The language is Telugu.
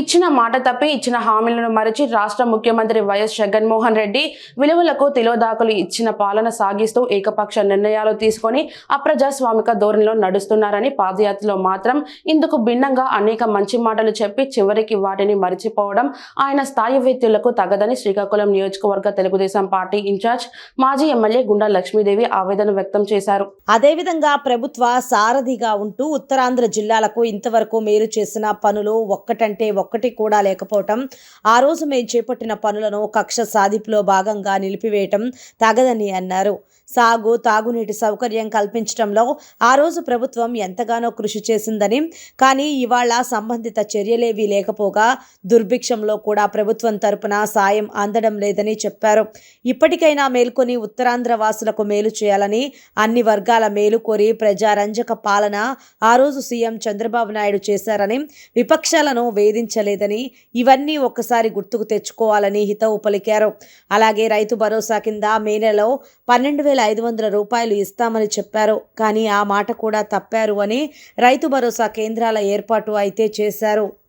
ఇచ్చిన మాట తప్పి ఇచ్చిన హామీలను మరచి రాష్ట్ర ముఖ్యమంత్రి వైఎస్ జగన్మోహన్ రెడ్డి విలువలకు తిలోదాకులు ఇచ్చిన పాలన సాగిస్తూ ఏకపక్ష నిర్ణయాలు తీసుకొని అప్రజాస్వామిక ధోరణిలో నడుస్తున్నారని పాదయాత్రలో మాత్రం ఇందుకు భిన్నంగా అనేక మంచి మాటలు చెప్పి చివరికి వాటిని మరిచిపోవడం ఆయన స్థాయి వ్యక్తులకు తగదని శ్రీకాకుళం నియోజకవర్గ తెలుగుదేశం పార్టీ ఇన్ఛార్జ్ మాజీ ఎమ్మెల్యే గుండా లక్ష్మీదేవి ఆవేదన వ్యక్తం చేశారు. అదేవిధంగా ప్రభుత్వ సారథిగా ఉంటూ ఉత్తరాంధ్ర జిల్లాలకు ఇంతవరకు మేలు చేసిన పనులు ఒక్కటంటే ఒక్క ఒక్కటి కూడా లేకపోవటం. ఆ రోజు మేము చేపట్టిన పనులను కక్ష సాధింపులో భాగంగా నిలిపివేయటం తగదని అన్నారు. సాగు తాగునీటి సౌకర్యం కల్పించడంలో ఆ రోజు ప్రభుత్వం ఎంతగానో కృషి చేసిందని కానీ ఇవాళ సంబంధిత చర్యలేవీ లేకపోగా దుర్భిక్షంలో కూడా ప్రభుత్వం తరపున సాయం అందడం లేదని చెప్పారు. ఇప్పటికైనా మేల్కొని ఉత్తరాంధ్ర వాసులకు మేలు చేయాలని అన్ని వర్గాల మేలు కోరి ప్రజారంజక పాలన ఆ రోజు సీఎం చంద్రబాబు నాయుడు చేశారని విపక్షాలను వేధించలేదని ఇవన్నీ ఒక్కసారి గుర్తుకు తెచ్చుకోవాలని హితవు పలికారు. అలాగే రైతు భరోసా కింద మే నెలలో పన్నెండు వేల ఐదు వందల రూపాయలు ఇస్తామని చెప్పారు. కానీ ఆ మాట కూడా తప్పారు అని రైతు భరోసా కేంద్రాల ఏర్పాటు అయితే చేశారు.